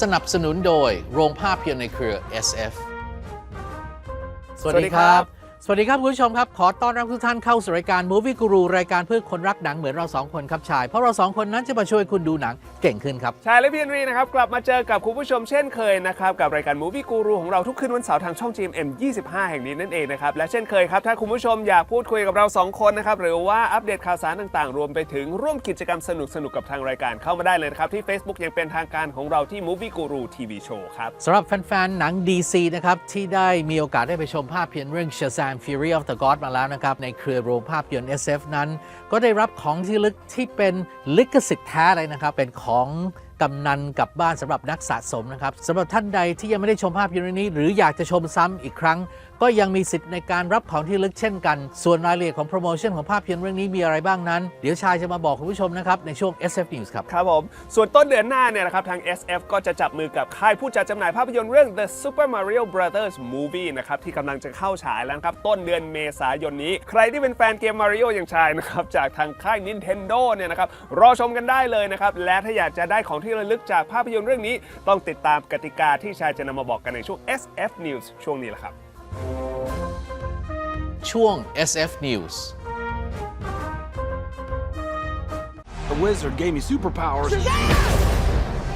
สนับสนุนโดยโรงภาพยนตร์ในเครือ SF สวัสสวัสดีดีคครัรับบ สวัสดีครับคุณผู้ชมครับ ขอต้อนรับทุกท่านเข้าสู่รายการ Movie Guru รายการเพื่อคนรักหนังเหมือนเราสองคนครับชาย เพราะเราสองคนนั้นจะมาช่วยคุณดูหนังเก่งขึ้นครับชายและพี่เอนรีนะครับ กลับมาเจอกับคุณผู้ชมเช่นเคยนะครับ กับรายการ Movie Guru ของเราทุกคืนวันเสาร์ทางช่อง GMM 25 แห่งนี้นั่นเองนะครับ และเช่นเคยครับ ถ้าคุณผู้ชมอยากพูดคุยกับเรา 2 คนนะครับหรือว่าอัปเดตข่าวสารต่างๆ รวมไปถึงร่วมกิจกรรมสนุกๆกับทางรายการเข้ามาได้เลยนะครับที่ Facebook ยังเป็นทางการของเราที่ Movie Guru TV Show ครับสำหรับแฟนๆหนัง DC นะครับที่ได้มีโอกาสได้ไปชมภาพยนตร์เรื่อง Shazam Fury of the God มาแล้วนะครับ ในเครือโรงภาพยนตร์ SF นั้น ก็ได้รับของที่ลึกที่เป็นลิขสิทธิ์แท้เลยนะครับ เป็นของ กำนันกลับบ้านสำหรับนักสะสมนะครับสำหรับท่านใดที่ยังไม่ได้ชมภาพยนตร์เรื่องนี้ หรืออยากจะชมซ้ำอีกครั้ง ก็ยังมีสิทธิ์ในการรับของที่ลึกเช่นกัน ส่วนรายละเอียดของโปรโมชั่นของภาพยนตร์เรื่องนี้มีอะไรบ้างนั้น เดี๋ยวชายจะมาบอกคุณผู้ชมนะครับในช่วง SF News ครับ ครับผม ส่วนต้นเดือนหน้าเนี่ยนะครับทาง SF ก็จะจับมือกับค่ายผู้จัดจำหน่ายภาพยนตร์เรื่อง The Super Mario Brothers Movie นะครับที่กำลังจะเข้าฉายแล้วครับต้นเดือนเมษายนนี้ ใครที่เป็นแฟนเกม Mario อย่างชายนะครับจากทางค่าย Nintendo เนี่ยนะครับรอชมกันได้เลยนะครับและถ้าอยากจะได้ของที่ระลึกจากภาพยนตร์เรื่องนี้ ต้องติดตามกติกาที่ชายจะนำมาบอกกันในช่วง SF News ช่วงนี้แหละครับ ช่วง SF News The wizard gave me superpowers.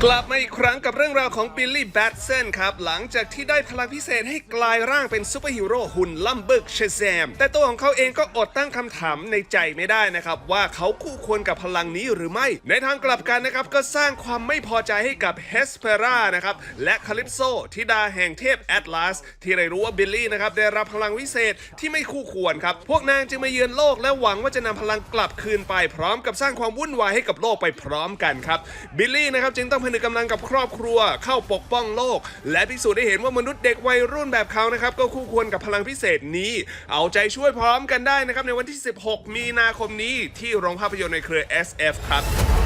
กลับมาอีกครั้งกับเรื่องราวของบิลลี่แบตเซนครับ หลังจากที่ได้พลังพิเศษให้กลายร่างเป็นซูเปอร์ฮีโร่หุ่นล่ำบึกเชแซมแต่ตัวของเขาเองก็อดตั้งคำถามในใจไม่ได้นะครับ ว่าเขาคู่ควรกับพลังนี้หรือไม่ ในทางกลับกันนะครับ ก็สร้างความไม่พอใจให้กับเฮสเปรานะครับ และคาลิปโซธิดาแห่งเทพแอตลาส ที่ได้รู้ว่าบิลลี่นะครับได้รับพลังวิเศษที่ไม่คู่ควรครับพวกนางจึงมาเยือนโลกและหวังว่าจะนำพลังกลับคืนไปพร้อมกับสร้างความวุ่นวายให้กับโลกไปพร้อมกันครับบิลลี่นะครับจึงต้องผนึกกำลังกับครอบครัว เข้าปกป้องโลก และพิสูจน์ได้เห็นว่ามนุษย์เด็กวัยรุ่นแบบเขานะครับก็คู่ควรกับพลังพิเศษนี้ เอาใจช่วยพร้อมกันได้นะครับในวันที่ 16 มีนาคมนี้ที่โรงภาพยนตร์ในเครือ SF ครับ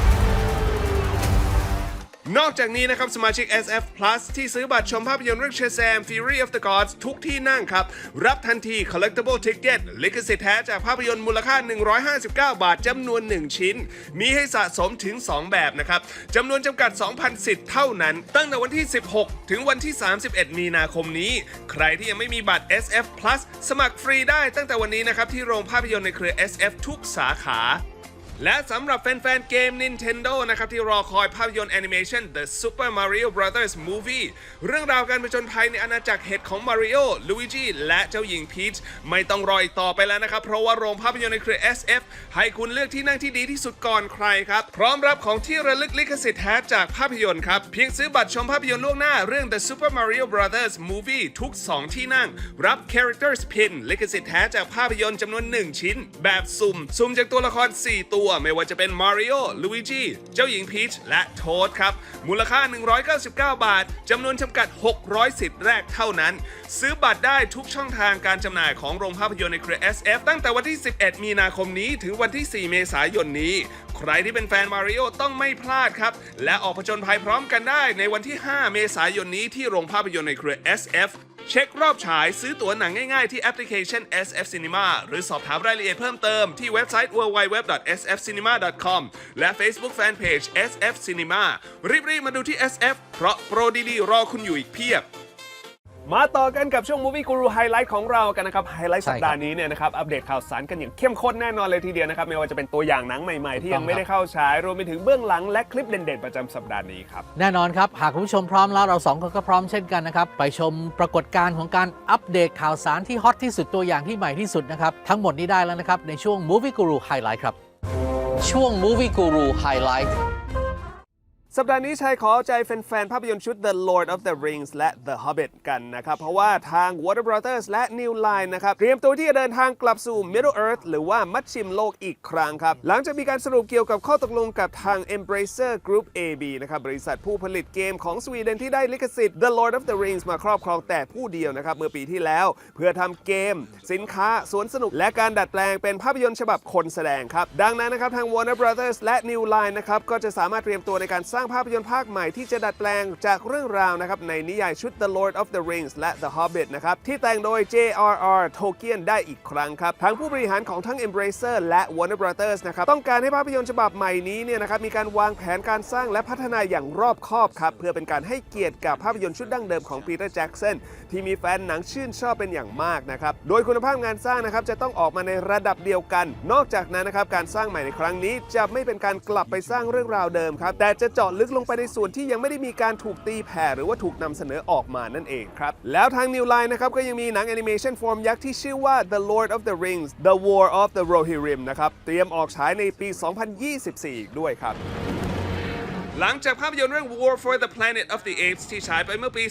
นอกจากนี้นะครับสมาชิก SF Plus ที่ซื้อบัตรชมภาพยนตร์เรื่อง Shazam Fury of the Gods ทุกที่นั่งครับ รับทันที collectible ticket ลิขสิทธิ์แท้จากภาพยนตร์มูลค่า 159 บาทจำนวน 1 ชิ้น มีให้สะสมถึง 2 แบบนะครับจำนวนจำกัด 2,000 สิทธิ์เท่านั้น ตั้งแต่วันที่ 16 ถึงวันที่ 31 มีนาคมนี้ ใครที่ยังไม่มีบัตร SF Plus สมัครฟรีได้ตั้งแต่วันนี้นะครับที่โรงภาพยนตร์ในเครือ SF ทุกสาขา และสำหรับแฟนๆ เกม Nintendo นะครับ ที่รอคอยภาพยนตร์แอนิเมชัน The Super Mario Brothers Movie เรื่องราวการผจญภัยในอาณาจักรเห็ดของมาริโอลูอิจิและเจ้าหญิงพีชไม่ต้องรออีกต่อไปแล้วนะครับ เพราะว่าโรงภาพยนตร์ในเครือ SF ให้คุณเลือกที่นั่งที่ดีที่สุดก่อนใครครับ พร้อมรับของที่ระลึกลิขสิทธิ์แท้จากภาพยนตร์ครับ เพียงซื้อบัตรชมภาพยนตร์ล่วงหน้าเรื่อง The Super Mario Brothers Movie ทุก 2 ที่นั่ง รับ Characters Pin ลิขสิทธิ์แท้จากภาพยนตร์จำนวน 1 ชิ้น แบบสุ่ม สุ่มจากตัวละคร 4 ตัวไม่ว่าจะเป็นมาริโอลูอิจิเจ้าหญิงพีชและโทดครับ มูลค่า 199 บาทจำนวนจำกัด 600 สิทธิ์แรกเท่านั้น ซื้อบัตรได้ทุกช่องทางการจำหน่ายของโรงภาพยนตร์ในเครือ SF ตั้งแต่วันที่ 11 มีนาคมนี้ถึงวันที่ 4 เมษายนนี้ ใครที่เป็นแฟนมาริโอต้องไม่พลาดครับ และออกผจญภัยพร้อมกันได้ในวันที่ 5 เมษายนนี้ที่โรงภาพยนตร์ในเครือ SF เช็ครอบฉายซื้อตั๋วหนังง่ายๆ ที่แอปพลิเคชัน SF Cinema หรือสอบถามรายละเอียดเพิ่มเติมที่เว็บไซต์ www.sfcinema.com และ Facebook Fanpage SF Cinema รีบๆมาดูที่ SF เพราะโปรดีๆรอคุณอยู่อีกเพียบ มาต่อกันกับช่วง Movie Guru Highlight ของเรากันนะครับ ไฮไลท์ใช่สัครับปดาห์นี้เนี่ยนะครับ อัปเดตข่าวสารกันอย่างเข้มข้นแน่นอนเลยทีเดียวนะครับ ไม่ว่าจะเป็นตัวอย่างหนังใหม่ๆ ที่ยังไม่ได้เข้าฉาย รวมไปถึงเบื้องหลังและคลิปเด่นๆ ประจำสัปดาห์นี้ครับ แน่นอนครับ หากคุณผู้ชมพร้อมแล้วเราสองคนก็พร้อมเช่นกันนะครับ ไปชมปรากฏการณ์ของการอัปเดตข่าวสารที่ฮอตที่สุดตัวอย่างที่ใหม่ที่สุดนะครับ ทั้งหมดนี้ได้แล้วนะครับในช่วง Movie Guru Highlight ครับ ช่วง Movie Guru Highlight สัปดาห์นี้ชายขอใจแฟนๆภาพยนตร์ชุด The Lord of the Rings และ The Hobbit กันนะครับ เพราะว่าทาง Warner Brothers และ New Line นะครับ เตรียมตัวที่จะเดินทางกลับสู่ Middle Earth หรือว่ามัชชิมโลกอีกครั้งครับ หลังจากมีการสรุปเกี่ยวกับข้อตกลงกับทาง Embracer Group AB นะครับ บริษัทผู้ผลิตเกมของสวีเดนที่ได้ลิขสิทธิ์ The Lord of the Rings มาครอบครองแต่ผู้เดียวนะครับเมื่อปีที่แล้ว เพื่อทำเกม สินค้าสวนสนุก และการดัดแปลงเป็นภาพยนตร์ฉบับคนแสดงครับดังนั้นนะครับทาง Warner Brothers และ New Line นะครับก็จะสามารถเตรียมตัวในการสร้างางภาพยนตร์ภาคใหม่ที่จะดัดแปลงจากเรื่องราวนะครับในนิยายชุด The Lord of the Rings และ The Hobbit นะครับที่แต่งโดย J.R.R. Tolkien ได้อีกครั้งครับทางผู้บริหารของทั้ง Embracer และ Warner Brothers นะครับต้องการให้ภาพยนตร์ฉบับใหม่นี้เนี่ยนะครับมีการวางแผนการสร้างและพัฒนาอย่างรอบคอบครับเพื่อเป็นการให้เกียรติกับภาพยนตร์ชุดดั้งเดิมของปีเตอร์แจ็กสันที่มีแฟนหนังชื่นชอบเป็นอย่างมากนะครับโดยคุณภาพงานสร้างนะครับจะต้องออกมาในระดับเดียวกัน นอกจากนั้นนะครับการสร้างใหม่ในครั้งนี้จะไม่เป็นการกลับไปสร้างเรื่องราวเดิมครับแต่จะเจาะลึกลงไปในส่วนที่ยังไม่ได้มีการถูกตีแผ่หรือว่าถูกนำเสนอออกมานั่นเองครับ แล้วทาง New Line นะครับก็ยังมีหนังแอนิเมชันฟอร์มยักษ์ที่ชื่อว่า The Lord of the Rings The War of the Rohirrim นะครับเตรียมออกฉายในปี 2024 อีกด้วยครับหลังจากภาพยนตร์เรื่อง War for the Planet of the Apes ที่ฉายไปเมื่อปี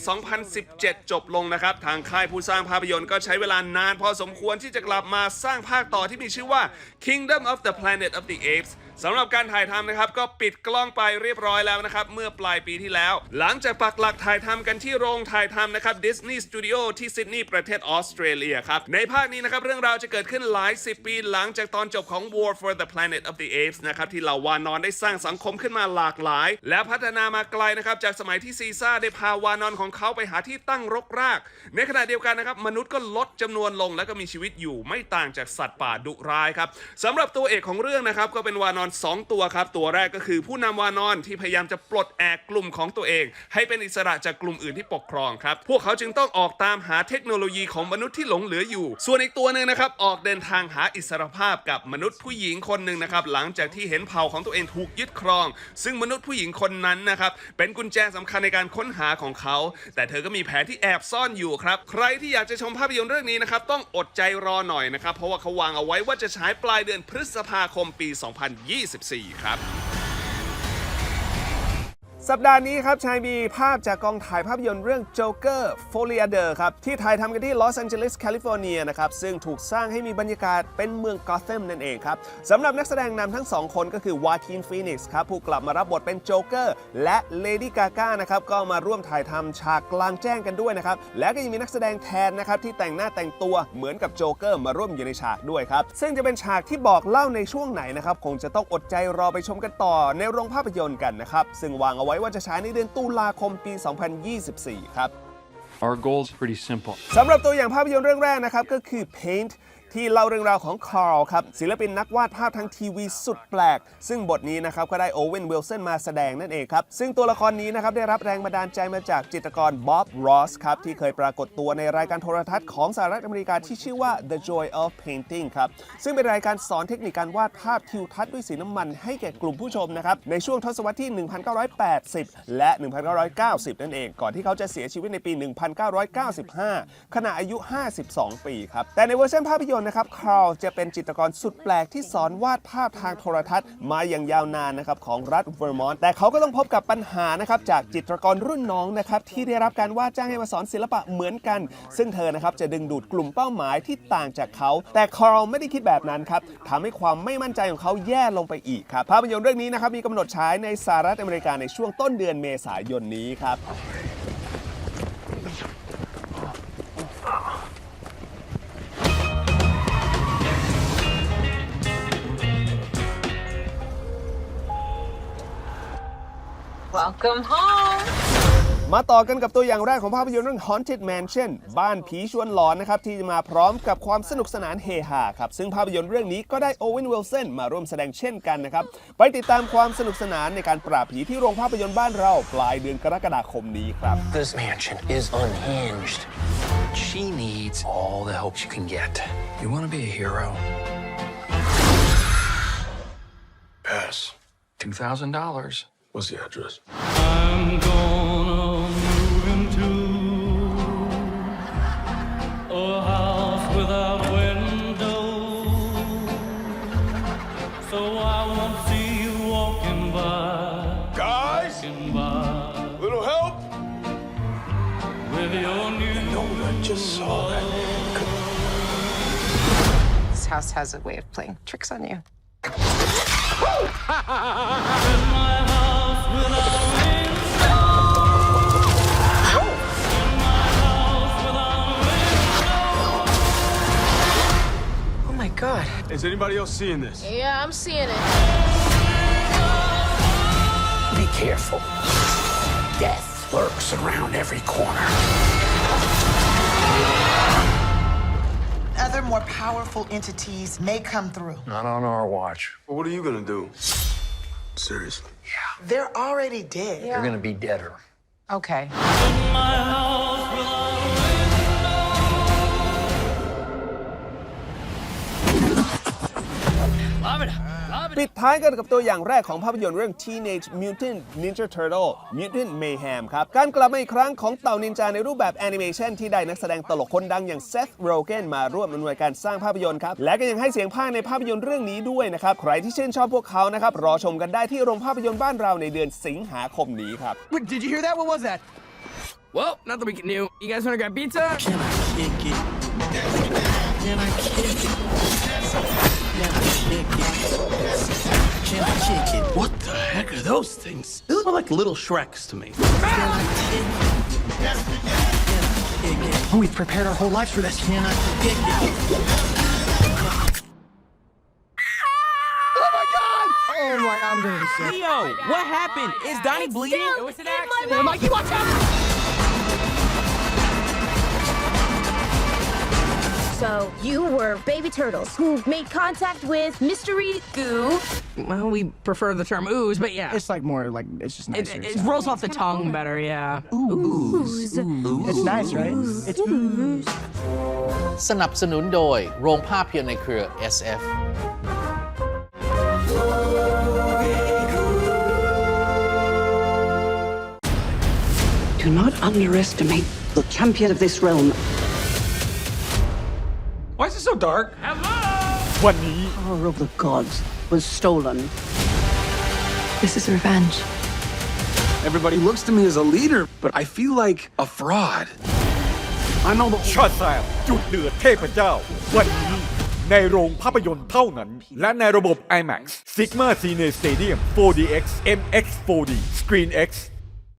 2017 จบลงนะครับ ทางค่ายผู้สร้างภาพยนตร์ก็ใช้เวลานานพอสมควรที่จะกลับมาสร้างภาคต่อที่มีชื่อว่า Kingdom of the Planet of the Apes สำหรับการถ่ายทำนะครับก็ปิดกล้องไปเรียบร้อยแล้วนะครับ เมื่อปลายปีที่แล้ว หลังจากปักหลักถ่ายทำกันที่โรงถ่ายทำนะครับ Disney Studio ที่ซิดนีย์ประเทศออสเตรเลียครับ ในภาคนี้นะครับ เรื่องราวจะเกิดขึ้นหลายสิบปีหลังจากตอนจบของ War for the Planet of the Apes นะครับ ที่เหล่าวานอนได้สร้างสังคมขึ้นมาหลากหลาย และพัฒนามาไกลนะครับ จากสมัยที่ซีซ่าได้พาวานอนของเขาไปหาที่ตั้งรกราก ในขณะเดียวกันนะครับมนุษย์ก็ลดจำนวนลงและก็มีชีวิตอยู่ไม่ต่างจากสัตว์ป่าดุร้ายครับสำหรับตัวเอกของเรื่องนะครับก็เป็นวานอน2 ตัวครับ ตัวแรกก็คือผู้นำวานอนที่พยายามจะปลดแอกกลุ่มของตัวเอง ให้เป็นอิสระจากกลุ่มอื่นที่ปกครองครับ พวกเขาจึงต้องออกตามหาเทคโนโลยีของมนุษย์ที่หลงเหลืออยู่ ส่วนอีกตัวหนึ่งนะครับ ออกเดินทางหาอิสรภาพกับมนุษย์ผู้หญิงคนหนึ่งนะครับ หลังจากที่เห็นเผ่าของตัวเองถูกยึดครอง ซึ่งมนุษย์ผู้หญิงคนนั้นนะครับเป็นกุญแจสำคัญในการค้นหาของเขา แต่เธอก็มีแผนที่แอบซ่อนอยู่ครับใครที่อยากจะชมภาพยนตร์เรื่องนี้นะครับต้องอดใจรอหน่อยนะครับเพราะว่าเขาวางเอาไว้ว่าจะฉายปลายเดือนพฤษภาคมปี24 ครับ สัปดาห์นี้ครับชายมีภาพจากกองถ่ายภาพยนตร์เรื่อง Joker f o l i a d e r ครับ ที่ถ่ายทำกันที่ลอสแอนเจลิสแคลิฟอร์เนียนะครับ ซึ่งถูกสร้างให้มีบรรยากาศเป็นเมืองกอธ a มนั่นเองครับสำหรับนักแสดงนำทั้งสองคนก็คือวาคินฟีนิกซ์ครับ ผู้กลับมารับบทเป็นโจ๊กเกอร์และเลดี้กาก้านะครับ ก็มาร่วมถ่ายทำฉากกลางแจ้งกันด้วยนะครับ และก็ยังมีนักแสดงแทนนะครับ ที่แต่งหน้าแต่งตัวเหมือนกับโจ๊กเกอร์มาร่วมอยู่ในฉากด้วยครับซึ่งจะเป็นฉากที่บอกเล่าในช่วงไหนนะครับคงจะต้องอดใจรอไปชมกันต่อในโรงภาพยนตร์กันนะครับซึ่งวางเอาว้ว่าจะฉายในเดือนตุลาคมปี 2024 ครับ Our goal's pretty simple. สำหรับตัวอย่างภาพยนตร์เรื่องแรกนะครับ ก็คือ Paint ที่เล่าเรื่องราวของคาร์ลครับศิลปินนักวาดภาพทางทีวีสุดแปลก ซึ่งบทนี้นะครับก็ได้โอเวนวิลสันมาแสดงนั่นเองครับ ซึ่งตัวละครนี้นะครับได้รับแรงบันดาลใจมาจากจิตรกรบ๊อบรอสครับที่เคยปรากฏตัวในรายการโทรทัศน์ของสหรัฐอเมริกาที่ชื่อว่า The Joy of Painting ครับซึ่งเป็นรายการสอนเทคนิคการวาดภาพทิวทัศน์ด้วยสีน้ำมันให้แก่กลุ่มผู้ชมนะครับในช่วงทศวรรษที่ 1980 และ 1990 นั่นเอง ก่อนที่เขาจะเสียชีวิตในปี 1995 ขณะอายุ 52 ปีครับแต่ในเวอร์ชันภาพยนตร์นะครับคาร์ลจะเป็นจิตรกรสุดแปลกที่สอนวาดภาพทางโทรทัศน์มาอย่างยาวนานนะครับของรัฐเวอร์มอนต์แต่เขาก็ต้องพบกับปัญหานะครับจากจิตรกรรุ่นน้องนะครับที่ได้รับการว่าจ้างให้มาสอนศิลปะเหมือนกัน ซึ่งเธอนะครับจะดึงดูดกลุ่มเป้าหมายที่ต่างจากเขา แต่คาร์ลไม่ได้คิดแบบนั้นครับทำให้ความไม่มั่นใจของเขาแย่ลงไปอีกครับภาพยนตร์เรื่องนี้นะครับมีกำหนดฉายในสหรัฐอเมริกาในช่วงต้นเดือนเมษายนนี้ครับ Welcome home. มาต่อกันกับตัวอย่างแรกของภาพยนตร์เรื่อง Haunted Mansion บ้านผีชวนหลอนนะครับ ที่จะมาพร้อมกับความสนุกสนานเฮฮาครับ ซึ่งภาพยนตร์เรื่องนี้ก็ได้โอเวนวิลสันมาร่วมแสดงเช่นกันนะครับ ไปติดตามความสนุกสนานในการปราบผีที่โรงภาพยนตร์บ้านเราปลายเดือนกรกฎาคมนี้ครับ This mansion is unhinged. She needs all the help she can get. You want to be a hero? Pass. $2,000. What's the address? I'm gonna move into a house without windows, so I won't see you walking by, Guys, walking by little help? with your new. No, I just saw that. This house has a way of playing tricks on you. My house without Oh my god. Is anybody else seeing this? Yeah, I'm seeing it. Be careful. Death lurks around every corner. Other more powerful entities may come through. Not on our watch. What are you gonna do? Seriously? Yeah. They're already dead. Yeah. They're gonna be deader. Okay. Love it. ปิดท้ายกันกับตัวอย่างแรกของภาพยนตร์เรื่อง Teenage Mutant Ninja Turtle Mutant Mayhem ครับ การกลับมาอีกครั้งของเต่านินจาในรูปแบบแอนิเมชันที่ได้นักแสดงตลกคนดังอย่าง Seth Rogen มาร่วมอำนวยการสร้างภาพยนตร์ครับ และก็ยังให้เสียงภาคในภาพยนตร์เรื่องนี้ด้วยนะครับ ใครที่ชื่นชอบพวกเขานะครับ รอชมกันได้ที่โรงภาพยนตร์บ้านเราในเดือนสิงหาคมนี้ครับ Wait, did you hear that? What was that? Well, not that we can do. You guys want to grab pizza? Can I kick it? Can I kick it? Can I kick it? Can I kick it? What the heck are those things? They look like little Shreks to me. Can I kick it? Can I kick it? Oh, we've prepared our whole lives for this. Can I oh kick it? Oh my, I'm gonna be sick. Leo, what happened? Is Donnie bleeding? It was an accident. Mikey, watch out! So you were baby turtles who made contact with mystery goo. Well, we prefer the term ooze, but yeah. It's like more like, it's just It, nicer. it, it rolls off the tongue better, yeah. Ooze. It's nice, right? It's Ooze. สนับสนุนโดยโรงภาพยนตร์ในเครือ SF Do not underestimate the champion of this realm. Why is it so dark? Power of the gods was stolen. This is revenge. Everybody looks to me as a leader, but I feel like a fraud. I know the ช็อตแซมจุดเดือดเทพเจ้า วันนี้ในโรงภาพยนตร์เท่านั้น และในระบบ IMAX Sigma Cine Stadium 4DX MX 4D Screen X